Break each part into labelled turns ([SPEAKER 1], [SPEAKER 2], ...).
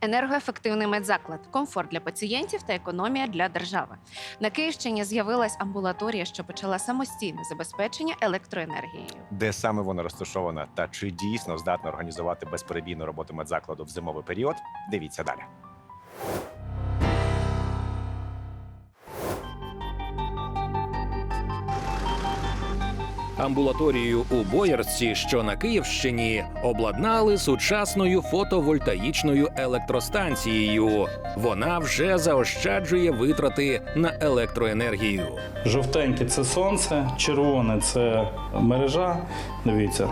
[SPEAKER 1] Енергоефективний медзаклад, комфорт для пацієнтів та економія для держави. На Київщині з'явилась амбулаторія, що почала самостійне забезпечення електроенергією.
[SPEAKER 2] Де саме вона розташована та чи дійсно здатна організувати безперебійну роботу медзакладу в зимовий період? Дивіться далі.
[SPEAKER 3] Амбулаторію у Боярці, що на Київщині, обладнали сучасною фотовольтаїчною електростанцією. Вона вже заощаджує витрати на електроенергію.
[SPEAKER 4] Жовтеньке це сонце, червоне це мережа. Дивіться.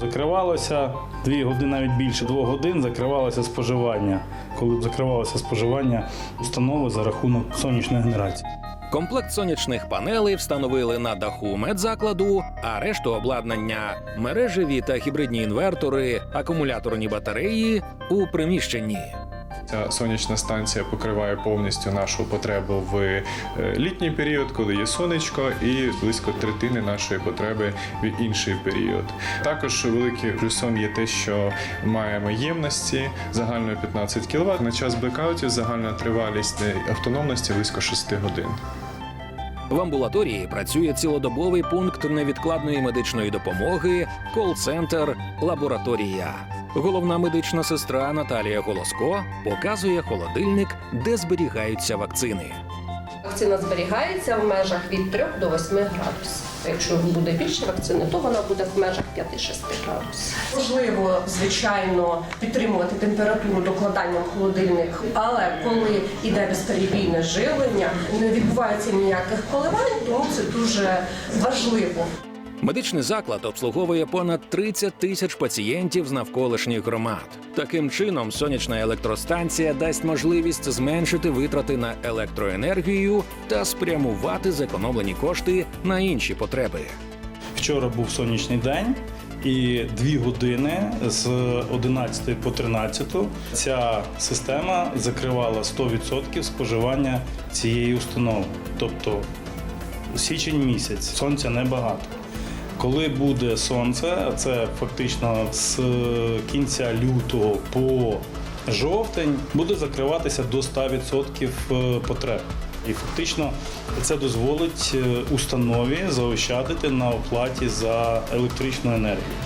[SPEAKER 4] Закривалося дві години, навіть більше двох годин закривалося споживання. Коли закривалося споживання установи за рахунок сонячної генерації.
[SPEAKER 3] Комплект сонячних панелей встановили на даху медзакладу, а решту обладнання мережеві та гібридні інвертори, акумуляторні батареї у приміщенні.
[SPEAKER 5] Ця сонячна станція покриває повністю нашу потребу в е, літній період, коли є сонечко, і близько третини нашої потреби в інший період. Також великим плюсом є те, що маємо ємності загальною 15 кВт. На час блекаутів загальна тривалість автономності близько 6 годин.
[SPEAKER 3] В амбулаторії працює цілодобовий пункт невідкладної медичної допомоги, кол-центр, лабораторія. Головна медична сестра Наталія Голоско показує холодильник, де зберігаються вакцини.
[SPEAKER 6] Вакцина зберігається в межах від 3 до 8 градусів. Якщо буде більше вакцини, то вона буде в межах 5-6 градусів. Можливо, звичайно, підтримувати температуру докладанням в холодильник, але коли йде безперебійне живлення, не відбувається ніяких коливань, тому це дуже важливо.
[SPEAKER 3] Медичний заклад обслуговує понад 30 тисяч пацієнтів з навколишніх громад. Таким чином, сонячна електростанція дасть можливість зменшити витрати на електроенергію та спрямувати зекономлені кошти на інші потреби.
[SPEAKER 4] Вчора був сонячний день, і дві години з 11 по 13 ця система закривала 100% споживання цієї установи. Тобто січень місяць, сонця небагато. Коли буде сонце, це фактично з кінця лютого по жовтень, буде закриватися до 100% потреб. І фактично це дозволить е, установі заощадити на оплаті за електричну енергію.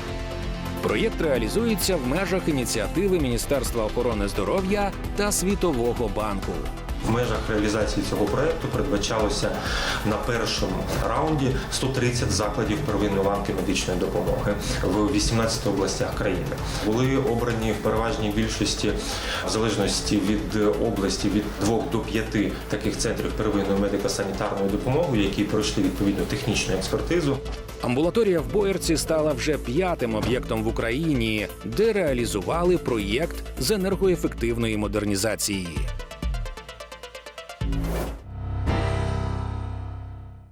[SPEAKER 3] Проєкт реалізується в межах ініціативи Міністерства охорони здоров'я та Світового банку.
[SPEAKER 7] В межах реалізації цього проекту передбачалося на першому раунді 130 закладів первинної ланки медичної допомоги в 18 областях країни. Були обрані в переважній більшості, в залежності від області, від 2 до 5 таких центрів первинної медико-санітарної допомоги, які пройшли відповідну технічну експертизу.
[SPEAKER 3] Амбулаторія в Боярці стала вже п'ятим об'єктом в Україні, де реалізували проєкт з енергоефективної модернізації.